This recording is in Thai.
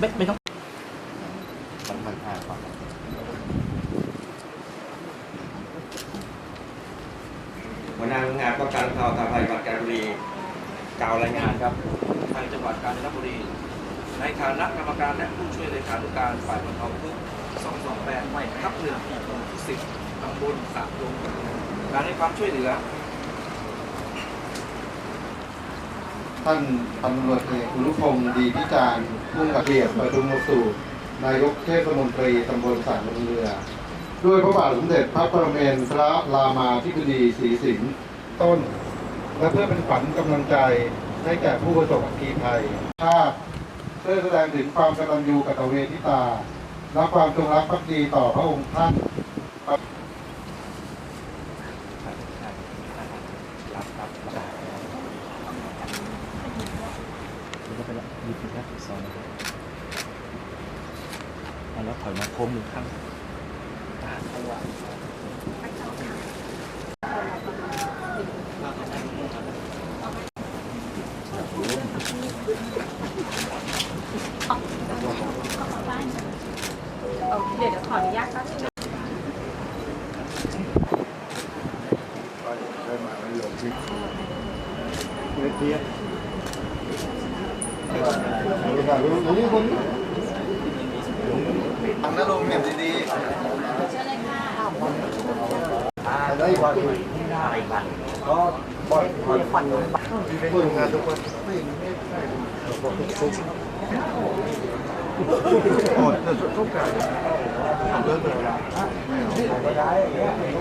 ไม่ไม่ต้องมันมันอ่าก่อนหัวหน้างานป้องกันข่าวทางภัยจังหวัดกาญจนบุรีกล่าวรายงานครับ ทางจังหวัดกาญจนบุรี ในฐานะกรรมการและผู้ช่วยเลขานุการฝ่ายบรรเทาทุกข์228ไม่ทับหนึ่งหมู่ที่สิบตำบลสระลงการให้ความช่วยเหลือ ท่านพันตำรวจเอกอุรุพงศ์ดีพิจารณ์ผู้กับเบียบประทุมวสูตรนายกเทศมนตรีตำบลสารลงเรือ ด้วยพระบาทสมเด็จพระปรเมนทรรามาธิบดีศรีสิงห์ต้น และเพื่อเป็นขวัญกำลังใจให้แก่ผู้ประสบอัคคีภัยชาติเพื่อแสดงถึงความกตัญญูกตเวทิตา และความจงรักภักดีต่อพระองค์ท่าน แล้วถอยมาโค้งหนึ่งข้างโอเคเดี๋ยวขออนุญาตแป๊บได้มาไม่ลงที่เว ทีรู้นี่คนทำนะลงเงียบดีๆได้อีกวันอะไรอีกวันก็บ่อยบ่อยฝันคนงานทุกคนไม่ไม่ไม่บอกทุกคนโอ้ยต้องการเดินไปแล้ว